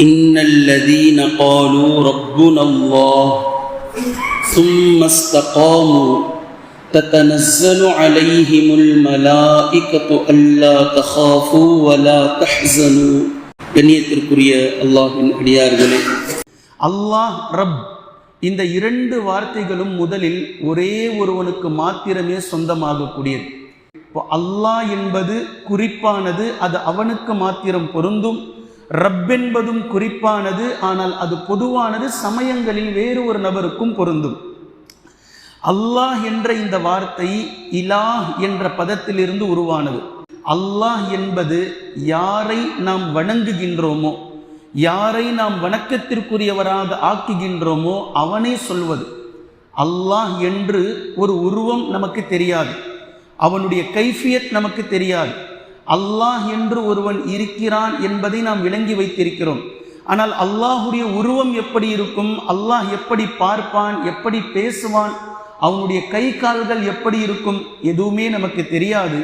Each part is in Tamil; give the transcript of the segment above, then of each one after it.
إن الذين قالوا ربنا الله ثم استقاموا تتنزل عليهم الملائكة ألا تخافوا ولا تحزنوا கண்ணியத்திற்குரிய அல்லாஹின் அடியார்களே அல்லாஹ் ரப் இந்த இரண்டு வார்த்தைகளும் முதலில் ஒரே ஒருவனுக்கு மாத்திரமே சொந்தமாகக்கூடியது இப்போ அல்லாஹ் என்பது குறிப்பானது அது அவனுக்கு மாத்திரம் பொருந்தும் ரப் என்பதும் குறிப்பானது ஆனால் அது பொதுவானது சமயங்களில் வேறு ஒரு நபருக்கும் பொருந்தும். அல்லாஹ் என்ற இந்த வார்த்தை இலாஹ் என்ற பதத்திலிருந்து உருவானது. அல்லாஹ் என்பது யாரை நாம் வணங்குகின்றோமோ யாரை நாம் வணக்கத்திற்குரியவராக ஆக்குகின்றோமோ அவனே சொல்வது. அல்லாஹ் என்று ஒரு உருவம் நமக்கு தெரியாது. அவனுடைய கைஃபியத் நமக்கு தெரியாது. அல்லாஹ் என்று ஒருவன் இருக்கிறான் என்பதை நாம் விளங்கி வைத்திருக்கிறோம். ஆனால் அல்லாஹுடைய உருவம் எப்படி இருக்கும்? அல்லாஹ் எப்படி பார்ப்பான்? எப்படி பேசுவான்? அவனுடைய கை கால்கள் எப்படி இருக்கும்? எதுவுமே நமக்கு தெரியாது.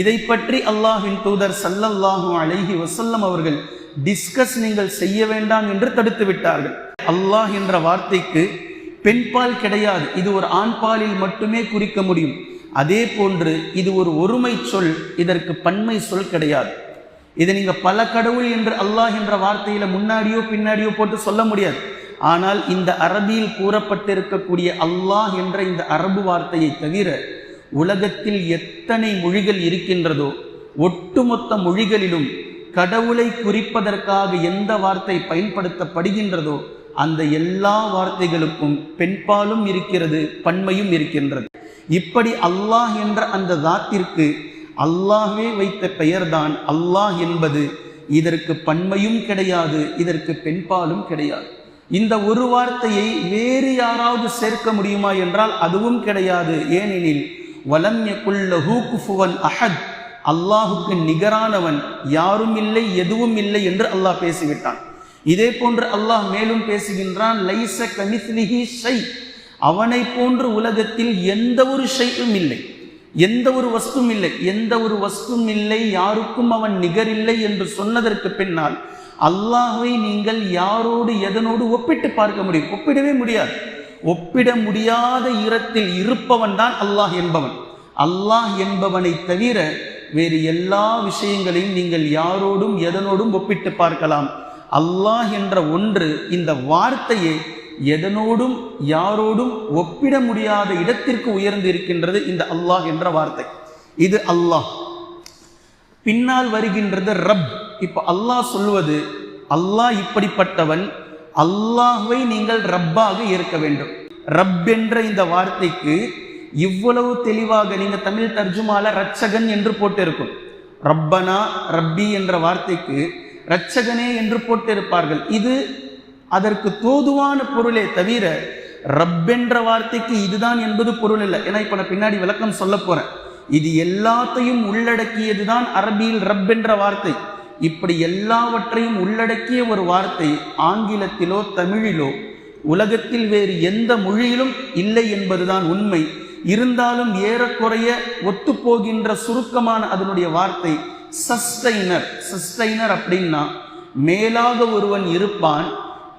இதை பற்றி அல்லாஹின் தூதர் சல்லல்லாஹு அழகி வசல்லம் அவர்கள் டிஸ்கஸ் நீங்கள் செய்ய வேண்டாம் என்று தடுத்து விட்டார்கள். அல்லாஹ் என்ற வார்த்தைக்கு பெண்பால் கிடையாது. இது ஒரு ஆண்பாலில் மட்டுமே குறிக்க முடியும். அதே போன்று இது ஒரு ஒருமை சொல் இதற்கு பன்மை சொல் கிடையாது. இதை நீங்க பல கடவுள் என்று அல்லாஹ் என்ற வார்த்தையில முன்னாடியோ பின்னாடியோ போட்டு சொல்ல முடியாது. ஆனால் இந்த அரபியில் கூறப்பட்டிருக்கக்கூடிய அல்லாஹ் என்ற இந்த அரபு வார்த்தையை தவிர உலகத்தில் எத்தனை மொழிகள் இருக்கின்றதோ ஒட்டுமொத்த மொழிகளிலும் கடவுளை குறிப்பதற்காக எந்த வார்த்தை பயன்படுத்தப்படுகின்றதோ அந்த எல்லா வார்த்தைகளுக்கும் பெண்பாலும் இருக்கிறது பன்மையும் இருக்கின்றது. இப்படி அல்லாஹ் என்ற அந்த தாத்திற்கு அல்லாஹே வைத்த பெயர்தான் அல்லாஹ் என்பது. இதற்கு பன்மையும் கிடையாது இதற்கு பெண்பாலும் கிடையாது. இந்த ஒரு வார்த்தையை வேறு யாராவது சேர்க்க முடியுமா என்றால் அதுவும் கிடையாது. ஏனெனில் வலம் யகுல்லஹு குஃபுவன் அஹத். அல்லாஹுக்கு நிகரானவன் யாரும் இல்லை எதுவும் இல்லை என்று அல்லாஹ் பேசிவிட்டான். இதே போன்று அல்லாஹ் மேலும் பேசுகின்றான் லைச கமிஸ்லிஹி ஷை அவனை போன்று உலகத்தில் எந்த ஒரு ஷையும் இல்லை. எந்த ஒரு வஸ்தும் இல்லை. எந்த ஒரு வஸ்தும் இல்லை. யாருக்கும் அவன் நிகரில்லை என்று சொன்னதற்கு பின்னால் அல்லாஹை நீங்கள் யாரோடு எதனோடு ஒப்பிட்டு பார்க்க முடியும்? ஒப்பிடவே முடியாது. ஒப்பிட முடியாத இரத்தில் இருப்பவன் தான் அல்லாஹ் என்பவன். அல்லாஹ் என்பவனை தவிர வேறு எல்லா விஷயங்களையும் நீங்கள் யாரோடும் எதனோடும் ஒப்பிட்டு பார்க்கலாம். அல்லாஹ் என்ற ஒன்று இந்த வார்த்தையை எதனோடும் யாரோடும் ஒப்பிட முடியாத இடத்திற்கு உயர்ந்து இருக்கின்றது இந்த அல்லாஹ் என்ற வார்த்தை. இது அல்லாஹ். பின்னால் வருகின்றது ரப். இப்போ அல்லாஹ் சொல்வது அல்லாஹ் இப்படிப்பட்டவன் அல்லாஹ்வை நீங்கள் ரப்பாக இருக்க வேண்டும். ரப் என்ற இந்த வார்த்தைக்கு இவ்வளவு தெளிவாக நீங்க தமிழ் தர்ஜுமால ரட்சகன் என்று போட்டிருக்கும். ரப்பனா ரப்பி என்ற வார்த்தைக்கு ரட்சகனே என்று போட்டிருப்பார்கள். இது அதற்கு தோதுவான பொருளே தவிர ரப்பென்ற வார்த்தைக்கு இதுதான் என்பது பொருள் இல்லை. ஏன்னா இப்ப நான் பின்னாடி விளக்கம் சொல்ல போறேன். இது எல்லாத்தையும் உள்ளடக்கியதுதான் அரபியில் ரப் என்ற வார்த்தை. இப்படி எல்லாவற்றையும் உள்ளடக்கிய ஒரு வார்த்தை ஆங்கிலத்திலோ தமிழிலோ உலகத்தில் வேறு எந்த மொழியிலும் இல்லை என்பதுதான் உண்மை. இருந்தாலும் ஏறக்குறைய ஒத்துப்போகின்ற சுருக்கமான அதனுடைய வார்த்தை சஸ்டைனர் சஸ்டைனர் அப்படின்னா மேலாக ஒருவன் இருப்பான்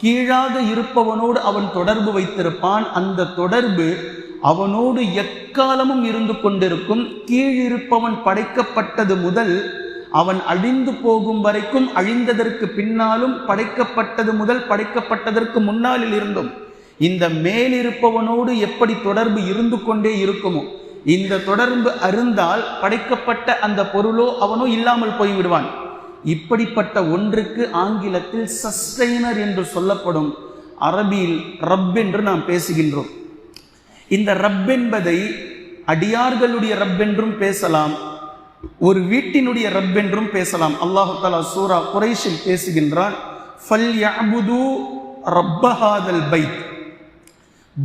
கீழாக இருப்பவனோடு அவன் தொடர்பு வைத்திருப்பான். அந்த தொடர்பு அவனோடு எக்காலமும் இருந்து கொண்டிருக்கும். கீழிருப்பவன் படைக்கப்பட்டது முதல் அவன் அழிந்து போகும் வரைக்கும் அழிந்ததற்கு பின்னாலும் படைக்கப்பட்டது முதல் படைக்கப்பட்டதற்கு முன்னாலில் இருந்தும் இந்த மேலிருப்பவனோடு எப்படி தொடர்பு இருந்து கொண்டே இருக்குமோ இந்த தொடர்பு அருந்தால் படைக்கப்பட்ட அந்த பொருளோ அவனோ இல்லாமல் போய்விடுவான். இப்படிப்பட்ட ஒன்றுக்கு ஆங்கிலத்தில் சஸ்டைனர் என்று சொல்லப்படும் அரபியில் ரப் என்று நாம் பேசுகின்றோம். இந்த ரப் என்பதை அடியார்களுடைய ரப் என்றும் பேசலாம் ஒரு வீட்டினுடைய ரப் என்றும் பேசலாம். அல்லாஹு தலா சூரா குறைஷில் பேசுகின்றான் ஃபல் ரப்பஹாதல் பைத்.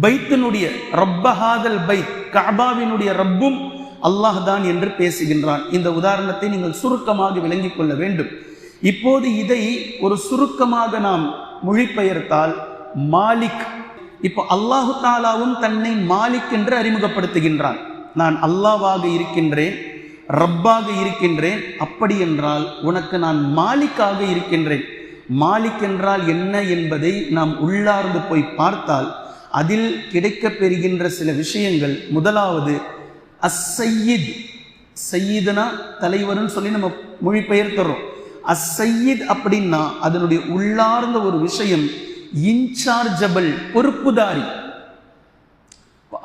பைத்தினுடைய ரப்பஹாதல் பைத் கபாவினுடைய ரப்பும் அல்லாஹ் தான் என்று பேசுகின்றான். இந்த உதாரணத்தை நீங்கள் சுருக்கமாக விளங்கிக் கொள்ள வேண்டும். இப்போது இதை ஒரு சுருக்கமாக நாம் மொழிபெயர்த்தால் மாலிக் இப்போ அல்லாஹு தாலாவும் தன்னை மாலிக் என்று அறிமுகப்படுத்துகின்றான். நான் அல்லாவாக இருக்கின்றேன் ரப்பாக இருக்கின்றேன் அப்படி என்றால் உனக்கு நான் மாலிக்காக இருக்கின்றேன். மாலிக் என்றால் என்ன என்பதை நாம் உள்ளார்ந்து போய் பார்த்தால் அதில் கிடைக்கப் பெறுகின்ற சில விஷயங்கள். முதலாவது அஸ்ஸையீத் சையீதுனா தலைவர்னு சொல்லி நம்ம மொழிபெயர்த்துறோம் அஸ்ஸையீத் அப்படின்னா அதனுடைய உள்ளார்ந்த ஒரு விஷயம் இன்சார்ஜபிள் பொறுப்புதாரி.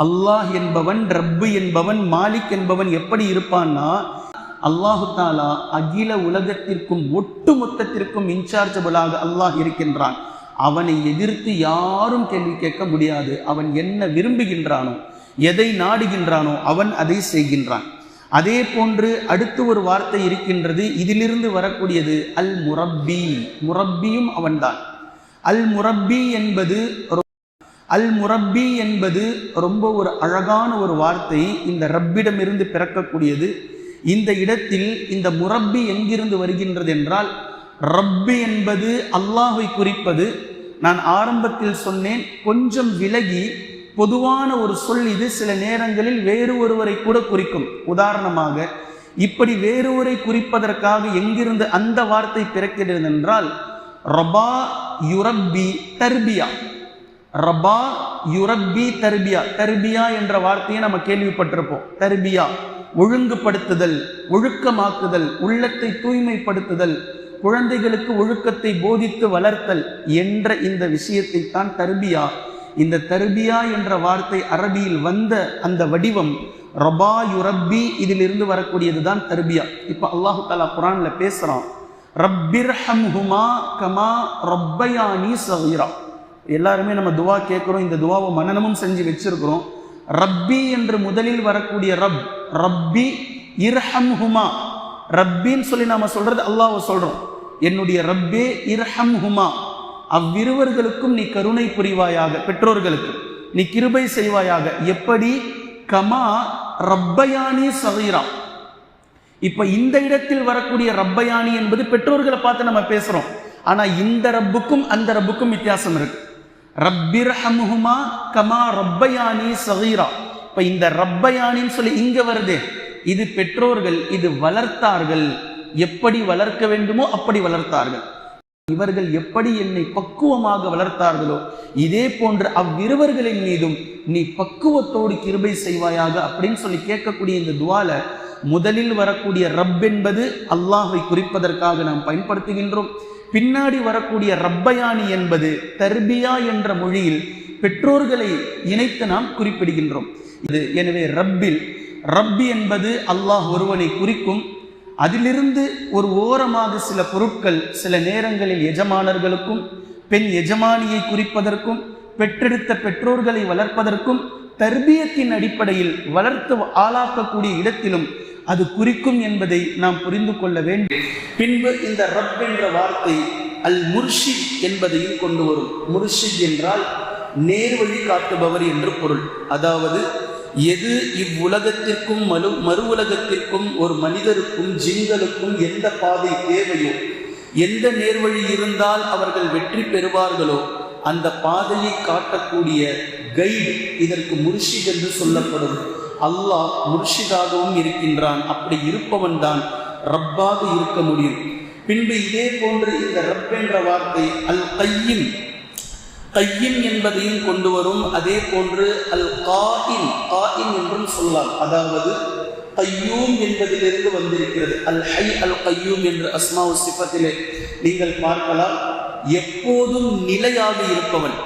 அல்லாஹ் என்பவன் ரப்பு என்பவன் மாலிக் என்பவன் எப்படி இருப்பான்னா அல்லாஹு தாலா அகில உலகத்திற்கும் ஒட்டு மொத்தத்திற்கும் இன்சார்ஜபிளாக அல்லாஹ் இருக்கின்றான். அவனை எதிர்த்து யாரும் கேள்வி கேட்க முடியாது. அவன் என்ன விரும்புகின்றானோ எதை நாடுகின்றானோ அவன் அதை செய்கின்றான். அதே போன்று அடுத்து ஒரு வார்த்தை இருக்கின்றது இதிலிருந்து வரக்கூடியது அல் முரப்பி. முரப்பியும் அவன்தான். அல் முரப்பி என்பது அல் முரப்பி என்பது ரொம்ப ஒரு அழகான ஒரு வார்த்தை இந்த ரப்பிடமிருந்து பிறக்கக்கூடியது. இந்த இடத்தில் இந்த முரப்பி எங்கிருந்து வருகின்றது என்றால் ரப்பி என்பது அல்லாஹை குறிப்பது. நான் ஆரம்பத்தில் சொன்னேன் கொஞ்சம் விலகி பொதுவான ஒரு சொல் இது. சில நேரங்களில் வேறு ஒருவரை கூட குறிக்கும். உதாரணமாக இப்படி வேறொருவரை குறிப்பதற்காக எங்கிருந்து அந்த வார்த்தை பிறக்கிறது என்றால் ரபா யுரப்பி தர்பியா. ரபா யுரப்பி தர்பியா. தர்பியா என்ற வார்த்தையை நம்ம கேள்விப்பட்டிருப்போம். தர்பியா ஒழுங்குபடுத்துதல் ஒழுக்கமாக்குதல் உள்ளத்தை தூய்மைப்படுத்துதல் குழந்தைகளுக்கு ஒழுக்கத்தை போதித்து வளர்த்தல் என்ற இந்த விஷயத்தை தான் தர்பியா. இந்த தர்பியா என்ற வார்த்தை அரபியில் வந்த அந்த வடிவம் ரபா யுரப்பி இதிலிருந்து வரக்கூடியது தான் தர்பியா. இப்போ அல்லாஹு தாலா குரான்ல பேசுகிறான் ரப்பிர் ஹம்ஹுமா கமா ரப்பயானி சகிரா. எல்லாருமே நம்ம துவா கேட்குறோம் இந்த துவாவை மனநமும் செஞ்சு வச்சிருக்கிறோம். ரப்பி என்று முதலில் வரக்கூடிய ரப் ரப்பி இர்ஹம் ஹுமா ரப்பின்னு சொல்லி நாம சொல்றது அல்லாஹ் சொல்றோம். என்னுடைய ரப்பே இர்ஹம் ஹுமா அவ்விருவர்களுக்கும் நீ கருணை புரிவாயாக பெற்றோர்களுக்கு நீ கிருபை செய்வாயாக. எப்படி? கமா ரப்பயானி சகீரா. இப்ப இந்த இடத்தில் வரக்கூடிய ரப்பயானி என்பது பெற்றோர்களை பார்த்து நம்ம பேசுறோம். ஆனா இந்த ரப்புக்கும் அந்த ரப்புக்கும் வித்தியாசம் இருக்கு. ரப்பிரஹமுஹுமா கமா ரப்பயானி சகீரா. இப்ப இந்த ரப்பயானின்னு சொல்லி இங்க வருது. இது பெற்றோர்கள் இது வளர்த்தார்கள். எப்படி வளர்க்க வேண்டுமோ அப்படி வளர்த்தார்கள். இவர்கள் எப்படி என்னை பக்குவமாக வளர்த்தார்களோ இதே போன்று அவ்விருவர்களின் மீதும் நீ பக்குவத்தோடு கிருபை செய்வாயாக அப்படின்னு சொல்லி கேட்கக்கூடிய இந்த துவால முதலில் வரக்கூடிய ரப் என்பது அல்லாஹை குறிப்பதற்காக நாம் பயன்படுத்துகின்றோம். பின்னாடி வரக்கூடிய ரப்பயானி என்பது தர்பியா என்ற மொழியில் பெற்றோர்களை இணைத்து நாம் குறிப்பிடுகின்றோம். இது எனவே ரப்பில் ரப்பி என்பது அல்லாஹ் ஒருவனை குறிக்கும் அதிலிருந்து ஒரு ஓரமாக சில பொருட்கள் சில நேரங்களில் எஜமானர்களுக்கும் பெண் எஜமானியை குறிப்பதற்கும் பெற்றெடுத்த பெற்றோர்களை வளர்ப்பதற்கும் தர்பியத்தின் அடிப்படையில் வளர்த்து ஆளாக்கக்கூடிய இடத்திலும் அது குறிக்கும் என்பதை நாம் புரிந்து கொள்ள வேண்டும். பின்பு இந்த ரப் என்ற வார்த்தை அல் முர்ஷித் என்பதையும் கொண்டு வரும். முர்ஷித் என்றால் நேர்வழி காட்டுபவர் என்று பொருள். அதாவது எது இவ்வுலகத்திற்கும் மறு மறு உலகத்திற்கும் ஒரு மனிதருக்கும் ஜிங்களுக்கும் எந்த பாதை தேவையோ எந்த நேர்வழி இருந்தால் அவர்கள் வெற்றி பெறுவார்களோ அந்த பாதையை காட்டக்கூடிய கைடு இதற்கு முர்ஷித் என்று சொல்லப்படும். அல்லாஹ் முர்ஷிதாகவும் இருக்கின்றான். அப்படி இருப்பவன் தான் ரப்பாக இருக்க முடியும். பின்பு இதே போன்று இந்த ரப் என்ற வார்த்தை அல் கையின் கையின் என்பதையும் கொண்டு வரும். அதே போன்று அல் காயின் காயின் என்றும் சொல்லலாம். அதாவது கையூம் என்பதிலிருந்து வந்திருக்கிறது. அல் ஹை அல் கையூம் என்று அஸ்மாவு சிஃபத்திலே நீங்கள் பார்க்கலாம். எப்போதும் நிலையாக இருப்பவன்.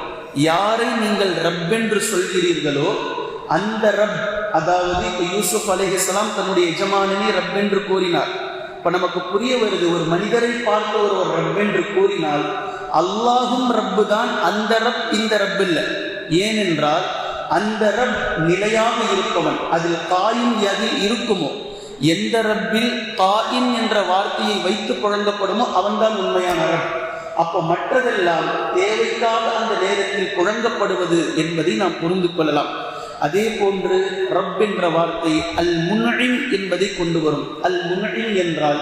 யாரை நீங்கள் ரப் என்று சொல்கிறீர்களோ அந்த ரப் அதாவது இப்போ யூசுப் அலேஹிஸ்லாம் தன்னுடைய எஜமானனே ரப் என்று கூறினார். இப்ப நமக்கு புரிய வருது ஒரு மனிதரை பார்த்து ஒருவர் ரப் என்று கூறினால் அல்லாஹும் ரப்பு தான் அந்த ரப் இந்த ரப் இல்லை. ஏனென்றால் அந்த ரப் நிலையாக இருப்பவன் அதில் காயின் எதில் இருக்குமோ எந்த ரப்பில் காயின் என்ற வார்த்தையை வைத்து குழந்தப்படுமோ அவன்தான் உண்மையான ரப். அப்போ மற்றதெல்லாம் தேவைக்காக அந்த நேரத்தில் குழங்கப்படுவது என்பதை நாம் புரிந்து கொள்ளலாம். அதே போன்று ரப் என்ற வார்த்தை அல் முன்னின் என்பதை கொண்டு வரும். அல் முன்னின் என்றால்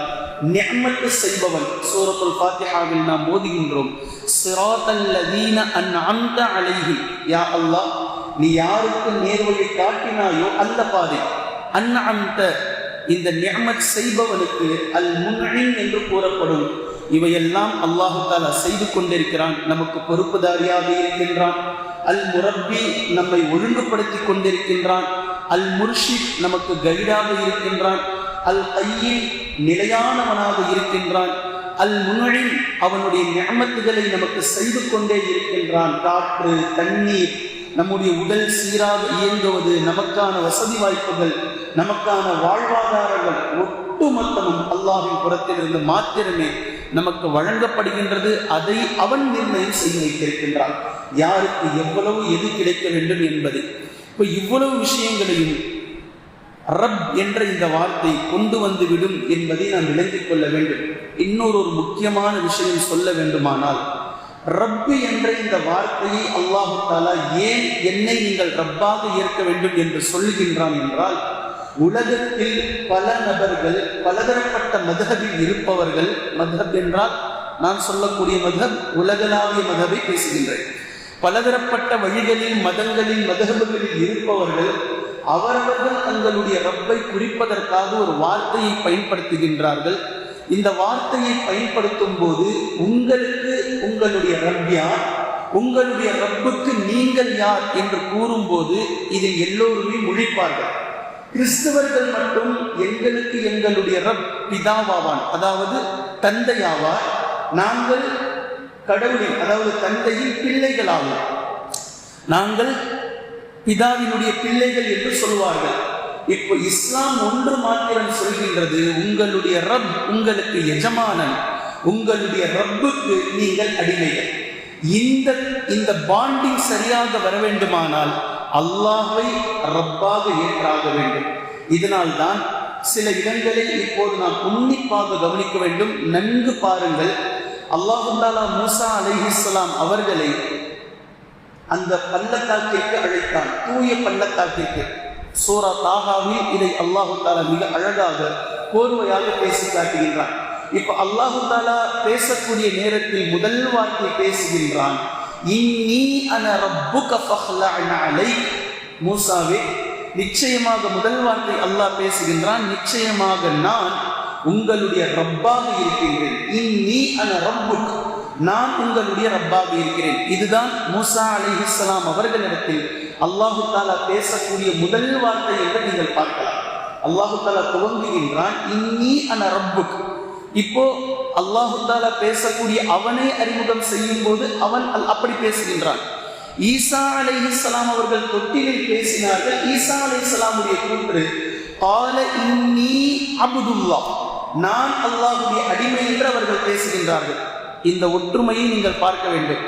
நியமத்து செய்பவன். சூரத்துல் ஃபாத்திஹாவில் நாம் மோதுகின்றோம் சிராத்தல்லதீன அன் அந்த அலைஹி. யா அல்லாஹ் நீ யாருக்கு நேர்வழி காட்டினாயோ அந்த பாதை. அன் அந்த இந்த நியமத் செய்பவனுக்கு அல் முன்னின் என்று கூறப்படும். இவையெல்லாம் அல்லாஹு தாலா செய்து கொண்டிருக்கிறான். நமக்கு பொறுப்புதாரியாக இருக்கின்றான். அல் முரப்பி நம்மை ஒழுங்குபடுத்தி கொண்டிருக்கின்றான். அல் முர்ஷித் நமக்கு கைடாக இருக்கின்றான். அல் கையில் நிலையானவனாக இருக்கின்றான். அல் முன்னில் அவனுடைய ஞாமத்துகளை நமக்கு செய்து கொண்டே இருக்கின்றான். காற்று தண்ணீர் நம்முடைய உடல் சீராக இயங்குவது நமக்கான வசதி வாய்ப்புகள் நமக்கான வாழ்வாதாரங்கள் ஒட்டுமொத்தமும் அல்லாஹின் புறத்திலிருந்து மாத்திரமே நமக்கு வழங்கப்படுகின்றது அதை அவன் நிர்ணயம் செய்து வைத்திருக்கின்றான். யாருக்கு எவ்வளவு எது கிடைக்க வேண்டும் என்பது. இப்போ இவ்வளவு விஷயங்களையும் ரப் என்ற இந்த வார்த்தை கொண்டு வந்து விடும் என்பதை நாம் விளங்கிக் கொள்ள வேண்டும். இன்னொரு ஒரு முக்கியமான விஷயம் சொல்ல வேண்டுமானால் ரப்பு என்ற இந்த வார்த்தையை அல்லாஹு தாலா ஏன் என்னை நீங்கள் ரப்பாக ஏற்க வேண்டும் என்று சொல்லுகின்றான் என்றால் உலகத்தில் பல நபர்கள் பலதரப்பட்ட மதகபில் இருப்பவர்கள் மதஹப் என்றால் நான் சொல்லக்கூடிய மதம் உலகளாவிய மதபை பேசுகின்றேன். பலதரப்பட்ட வழிகளில் மதங்களில் மதகபுகளில் இருப்பவர்கள் அவரவர்கள் தங்களுடைய ரப்பை குறிப்பதற்காக ஒரு வார்த்தையை பயன்படுத்துகின்றார்கள். இந்த வார்த்தையை பயன்படுத்தும் போது உங்களுக்கு உங்களுடைய ரப் யார் உங்களுடைய ரப்புக்கு நீங்கள் யார் என்று கூறும்போது இதில் எல்லோருமே முழிப்பார்கள். கிறிஸ்தவர்கள் மட்டும் எங்களுக்கு எங்களுடைய ரப் பிதாவாவான். அதாவது தந்தையாவார். நாங்கள் கடவுளின் அதாவது தந்தையின் பிள்ளைகளாகும் நாங்கள் பிதாவினுடைய பிள்ளைகள் என்று சொல்வார்கள் இப்போ இஸ்லாம் ஒன்று மாத்திரம் சொல்கின்றது உங்களுடைய ரப் உங்களுக்கு எஜமானன் உங்களுடைய ரப்புக்கு நீங்கள் அடிமைகள். இந்த இந்த பாண்டிங் சரியாக வர வேண்டுமானால் அல்லாஹை ரப்பாக ஏற்றாக வேண்டும். இதனால் தான் சில இடங்களை இப்போது நாம் உன்னிப்பாக கவனிக்க வேண்டும். நன்கு பாருங்கள். அல்லாஹுந்தாலா மூசா அலிஹிஸ்லாம் அவர்களை அந்த பள்ளத்தாக்கிற்கு அழைத்தான். தூய பள்ளத்தாக்கிற்கு. சூரா தாகாவில் இதை அல்லாஹு தாலா மிக அழகாக கோர்வையாக பேசி காட்டுகின்றான். இப்ப அல்லாஹு தாலா பேசக்கூடிய நேரத்தில் முதல் வார்த்தை பேசுகின்றான் இன்னி அன ரப்புக ஃபஹ்லஅன அலைக். மூசாவே நிச்சயமாக முதல் வார்த்தை அல்லாஹ் பேசுகின்றான் நிச்சயமாக நான் உங்களுடைய ரப்பாக இருக்கின்றேன். இன்னி அன ரப்புக். நான் உங்களுடைய ரப்பாக இருக்கிறேன். இதுதான் மூசா அலிஹிஸ்லாம் அவர்களிடத்தில் அல்லாஹு தாலா பேசக்கூடிய முதல் வார்த்தை என்று நீங்கள் பார்க்கலாம். அல்லாஹு தாலா துவங்குகின்றான் இன்னி அன ரப்புக். இப்போ அல்லாஹுத்தால பேசக்கூடிய அவனை அறிமுகம் செய்யும் போது அவன் அல் அப்படி பேசுகின்றான். ஈசா அலைஹிஸ்லாம் அவர்கள் தொட்டிலில் பேசினார்கள். ஈசா அலைஹிஸ்லாமுடைய கூற்று கால இன்னி அபுதுல்லா நான் அல்லாஹுடைய அடிமை என்று அவர்கள் பேசுகின்றார்கள். இந்த ஒற்றுமையை நீங்கள் பார்க்க வேண்டும்.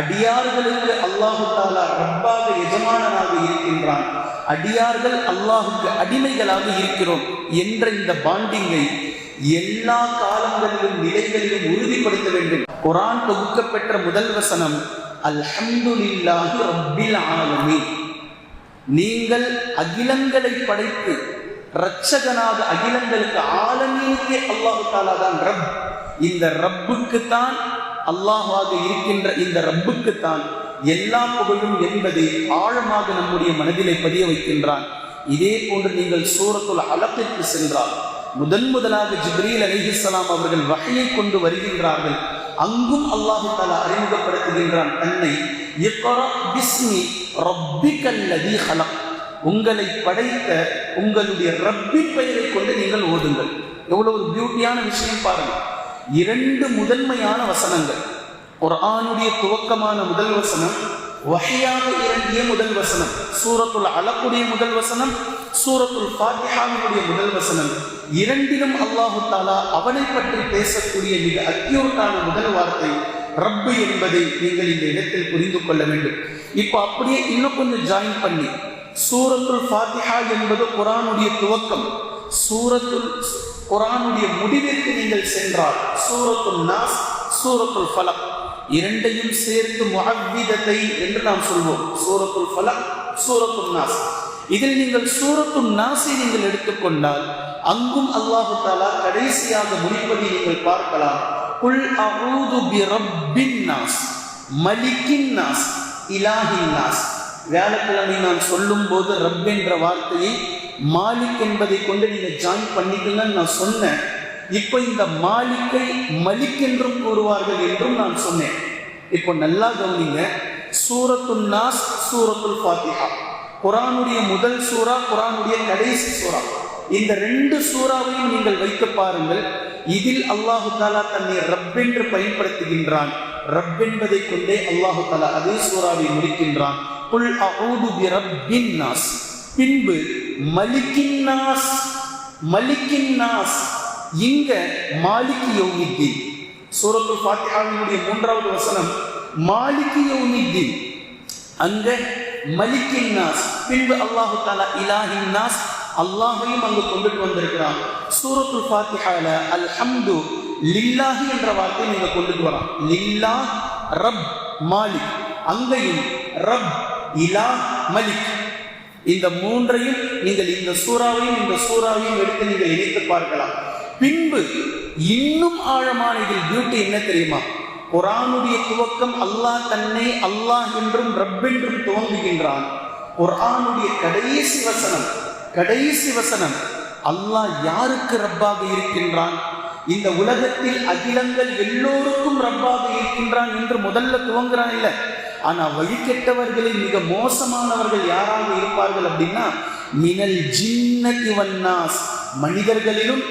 அடியார்களுக்கு அல்லாஹு தாலா ரப்பாக எஜமானனாக இருக்கின்றான். அடியார்கள் அல்லாஹுக்கு அடிமைகளாக இருக்கிறோம் என்ற இந்த பாண்டிங்கை எல்லா காலங்களிலும் நிலைகளிலும் உறுதிப்படுத்த வேண்டும். குரான் தொகுக்கப்பெற்ற முதல் வசனம் அல்ஹம்துலில்லாஹி ரப்பில் ஆலமீன். நீங்கள் அகிலங்களை படைத்து ரட்சகனாக அகிலங்களுக்கு ஆலமீனுக்கே அல்லாஹு தாலா தான் ரப். இந்த ரப்புக்கு தான் அல்லாஹாக இருக்கின்ற இந்த ரப்புக்கு தான் எல்லா புகழும் என்பதை ஆழமாக நம்முடைய மனதிலே பதிய வைக்கின்றான். இதே போன்று நீங்கள் சூரத்துள் அலத்திற்கு சென்றால் முதன் முதலாக ஜிப்ரீல் அலிஹிஸ்லாம் அவர்கள் வகையை கொண்டு வருகின்றார்கள். அங்கும் அல்லாஹு தாலா அறிமுகப்படுத்துகின்றான் தன்னை இக்ரா பிஸ்மி ரப்பிகல்லதி ஹலம் உங்களை படைத்த உங்களுடைய ரப்பி பெயரை கொண்டு நீங்கள் ஓதுங்கள். எவ்வளவு ஒரு பியூட்டியான விஷயம் பாருங்கள் இரண்டு முதன்மையான வசனங்கள். ஒரு ஆணுடைய துவக்கமான முதல் வசனம் வகையாக இறங்கிய முதல் வசனம் சூரத்துள்ள அலக்குடைய முதல் வசனம் சூரத்துல் ஃபாத்திஹாவினுடைய முதல் வசனம் இரண்டிலும் அல்லாஹு தாலா அவனை பற்றி பேசக்கூடிய மிக அக்யூட்டான முதல் வார்த்தை ரப்பு என்பதை நீங்கள் இந்த இடத்தில் புரிந்து கொள்ள வேண்டும். இப்போ அப்படியே இன்னும் கொஞ்சம் ஜாயின் பண்ணி சூரத்துல் ஃபாத்திஹா என்பது குரானுடைய துவக்கம். சூரத்துல் குரானுடைய முடிவிற்கு நீங்கள் சென்றால் சூரத்துல் நாஸ் சூரத்துல் ஃபலக் இரண்டையும் சேர்த்து முஹவ்விதத்தை என்று நாம் சொல்வோம். சூரத்துல் ஃபலக் சூரத்துல் நாஸ். இதில் நீங்கள் சூரத்துல் நாசி நீங்கள் எடுத்துக்கொண்டால் அங்கும் அல்லாஹு தாலா கடைசியாக முடிப்பதை நீங்கள் பார்க்கலாம் குல் அஊது பி ரப்பின் நாஸ் மலிக்கின் நாஸ் இலாஹின் நாஸ் வியாழக்கிழமை நான் சொல்லும் போது ரப் என்ற வார்த்தையை மாலிக் என்பதை கொண்டு நீங்க ஜாயின் பண்ணிக்கலன்னு நான் சொன்னேன். இப்போ இந்த மாலிக்கை மலிக் என்றும் கூறுவார்கள் என்றும் நான் சொன்னேன். இப்போ நல்லா கவனிங்க சூரத்துல் நாஸ் சூரத்துல் ஃபாத்திஹா. குரானுடைய முதல் சூறா குரானுடைய கடைசி சூறா. இந்த ரெண்டு சூறாவையும் நீங்கள் வைத்து பாருங்கள். இதில் அல்லாஹு தாலா தன்னை ரப் என்று பயன்படுத்துகின்றான். ரப் என்பதை கொண்டே அல்லாஹு தாலா அதே சூறாவை முடிக்கின்றான். புல் அஊது பி ரப்பின் நாஸ். பின்பு மலிக்கின் நாஸ் மலிக்கின் நாஸ். இங்க மாலிக்கு யோகித்தி சூரத்து ஃபாத்தியாவினுடைய மூன்றாவது வசனம் மாலிக்கு யோகித்தி அங்க மலிக்கின் நாஸ். பின்பு அல்லாஹு தாலா இலாஹின் நாஸ் அல்லாஹையும் அங்கு கொண்டுட்டு வந்திருக்கிறான். சூரத்துல் ஃபாத்திஹால அல்ஹம்து லில்லாஹி என்ற வார்த்தையை நீங்க கொண்டுட்டு வரலாம். லில்லா ரப் மாலிக். அங்கேயும் ரப் இலா மலிக். இந்த மூன்றையும் நீங்கள் இந்த சூறாவையும் இந்த சூறாவையும் எடுத்து நீங்கள் இணைத்து பார்க்கலாம். பின்பு இன்னும் ஆழமான இதில் பியூட்டி என்ன தெரியுமா? குரானுடைய துவக்கம் அல்லாஹ் தன்னை அல்லாஹ் என்றும் ரப் என்றும் துவங்குகின்றான். குரானுடைய கடைசி வசனம் கடைசி வசனம் அல்லாஹ் யாருக்கு ரப்பாக இருக்கின்றான்? இந்த உலகத்தில் அகிலங்கள் எல்லோருக்கும் ரப்பாக இருக்கின்றான் என்று முதல்ல துவங்குறான் ஆனால் ஆனா வழிகெட்டவர்களில் மிக மோசமானவர்கள் யாராக இருப்பார்கள் அப்படின்னா மினல் ஜின்னதி வன்னாஸ் மனிதர்களிலும்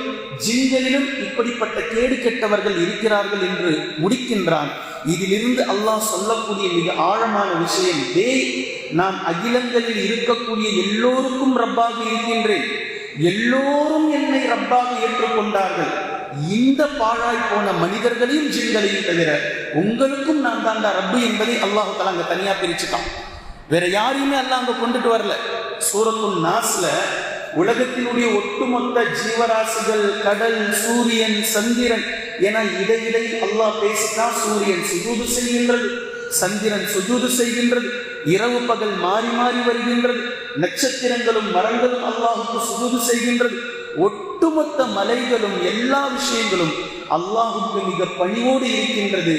ஜிங்களிலும் இப்படிப்பட்ட கேடு கெட்டவர்கள் இருக்கிறார்கள் என்று முடிக்கின்றான். இதிலிருந்து அல்லாஹ் சொல்லக்கூடிய மிக ஆழமான விஷயம் டேய் நாம் அகிலங்களில் இருக்கக்கூடிய எல்லோருக்கும் ரப்பாக இருக்கின்றேன். எல்லோரும் என்னை ரப்பாக ஏற்றுக்கொண்டார்கள். இந்த பாழாய் போன மனிதர்களையும் ஜிங்களையும் தவிர உங்களுக்கும் நான் தாண்டா ரப்பு என்பதை அல்லாஹு தலா அங்க தனியா பிரிச்சுட்டான். வேற யாரையுமே அல்லாஹ் அங்க கொண்டுட்டு வரல. சூரத்துல் நாஸ்ல உலகத்தினுடைய ஒட்டுமொத்த ஜீவராசிகள் கடல் சூரியன் சந்திரன் என இடையிடை அல்லாஹ் பேசினா சூரியன் சுஜூது செய்கின்றது சந்திரன் சுஜூது செய்கின்றது இரவு பகல் மாறி மாறி வருகின்றது நட்சத்திரங்களும் மரங்களும் அல்லாஹுக்கு சுஜூது செய்கின்றது. ஒட்டுமொத்த மலைகளும் எல்லா விஷயங்களும் அல்லாஹுக்கு மிக பணிவோடு இருக்கின்றது.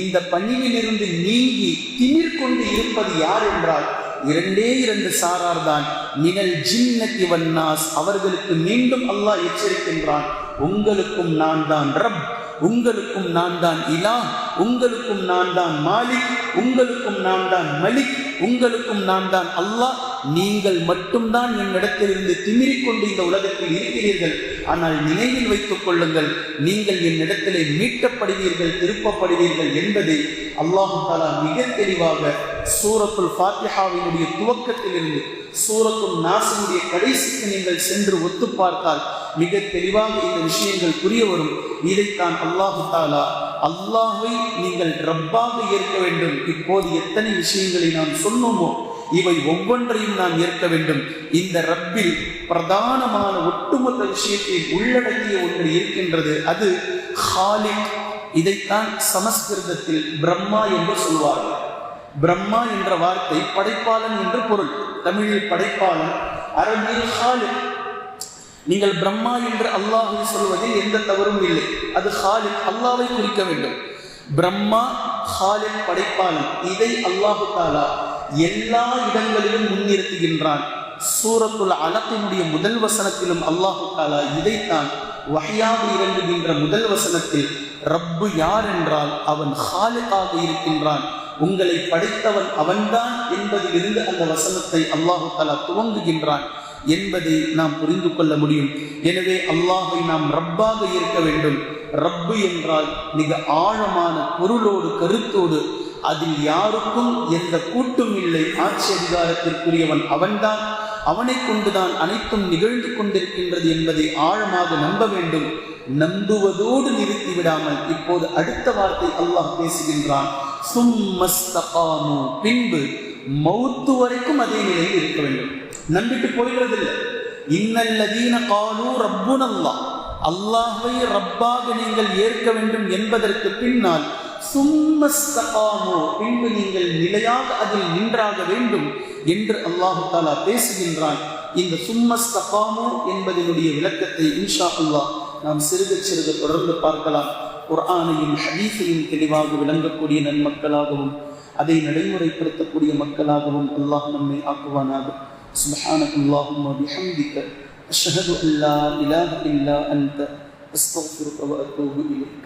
இந்த பணிவிலிருந்து நீங்கி திமிர் கொண்டு இருப்பது யார் என்றால் இரண்டே இரண்டு சாரார் தான் மினல் ஜின்னதி வன்னாஸ். அவர்களுக்கு மீண்டும் அல்லாஹ் எச்சரிக்கின்றான். உங்களுக்கும் நான் தான் ரப். உங்களுக்கும் நான் தான் இலா உங்களுக்கும் நான் தான் மாலிக். உங்களுக்கும் நான் தான் மலிக். உங்களுக்கும் நான் தான் அல்லாஹ். நீங்கள் மட்டும்தான் என்னிடத்திலிருந்து திமிரிக் கொண்டு இந்த உலகத்தில் இருக்கிறீர்கள். ஆனால் நினைவில் வைத்துக் கொள்ளுங்கள் நீங்கள் என்னிடத்திலே மீட்டப்படுவீர்கள் திருப்பப்படுவீர்கள் என்பதை அல்லாஹு தாலா மிக தெளிவாக சூரத்துல் ஃபாத்திஹாவினுடைய துவக்கத்திலிருந்து சூரத்துல் நாசினுடைய கடைசிக்கு நீங்கள் சென்று ஒத்து பார்த்தால் மிக தெளிவாக இந்த விஷயங்கள் புரிய வரும். இதைத்தான் அல்லாஹு தாலா அல்லாஹை நீங்கள் ரப்பாக ஏற்க வேண்டும். இப்போது எத்தனை விஷயங்களை நாம் சொன்னோமோ இவை ஒவ்வொன்றையும் நாம் ஏற்க வேண்டும். இந்த ரப்பில் பிரதானமான ஒட்டுமொத்த விஷயத்தை உள்ளடக்கிய ஒன்று இருக்கின்றது. அது ஹாலிக். இதைத்தான் சமஸ்கிருதத்தில் பிரம்மா என்று சொல்வார்கள். பிரம்மா என்ற வார்த்தை படைப்பாளன் என்று பொருள். தமிழில் படைப்பாளன் அரபியில் ஹாலிக். நீங்கள் பிரம்மா என்று அல்லாஹை சொல்வதில் எந்த தவறும் இல்லை. அது ஹாலிக் அல்லாவை குறிக்க வேண்டும். பிரம்மா ஹாலிக் படைப்பாளன். இதை அல்லாஹு தாலா எல்லா இடங்களிலும் முன்னிறுத்துகின்றான். சூரத்துல் அலத்தினுடைய முதல் வசனத்திலும் அல்லாஹு தாலா இதைத்தான் வகையாக இறங்குகின்ற முதல் வசனத்தில் ரப்பு யார் என்றால் அவன் ஹாலிக்காக இருக்கின்றான். உங்களை படைத்தவன் அவன்தான் என்பதிலிருந்து அந்த வசனத்தை அல்லாஹு தலா துவங்குகின்றான் என்பதை நாம் புரிந்து கொள்ள முடியும். எனவே அல்லாஹை நாம் ரப்பாக இருக்க வேண்டும். ரப்பு என்றால் மிக ஆழமான பொருளோடு கருத்தோடு அதில் யாருக்கும் எந்த கூட்டும் இல்லை. ஆட்சி அதிகாரத்திற்குரியவன் அவன்தான். அவனை கொண்டுதான் அனைத்தும் நிகழ்ந்து கொண்டிருக்கின்றது என்பதை ஆழமாக நம்ப வேண்டும். நம்புவதோடு நிறுத்தி விடாமல் இப்போது அடுத்த வார்த்தை அல்லாஹ் பேசுகின்றான். சும்மஸ்தகாமு. பின்பு மௌத்து வரைக்கும் அதே நிலையில் இருக்க வேண்டும். நம்பிட்டு போய்கிறது இல்லை இன்னல்லதீன காலு ரப்புன் அல்லாஹ் அல்லாஹ்வை ரப்பாக நீங்கள் ஏற்க வேண்டும் என்பதற்கு பின்னால் சும்மஸ்தகாமோ. பின்பு நீங்கள் நிலையாக அதில் நின்றாக வேண்டும் என்று அல்லாஹு தாலா பேசுகின்றான். இந்த சும்மஸ்தகாமோ என்பதனுடைய விளக்கத்தை இன்ஷா அல்லாஹ் நாம் சிறுக சிறுக தொடர்ந்து பார்க்கலாம். குர்ஆனையும் ஹதீஸையும் தெளிவாக விளங்கக்கூடிய நன்மக்களாகவும் அதை நடைமுறைப்படுத்தக்கூடிய மக்களாகவும் அல்லாஹ் நம்மை ஆக்குவானாக சுபஹானக அல்லாஹும்ம பிஹம்திக அஷ்ஹது அன் லா இலாஹ இல்லா அன்த أستغفرك وأتوب إليك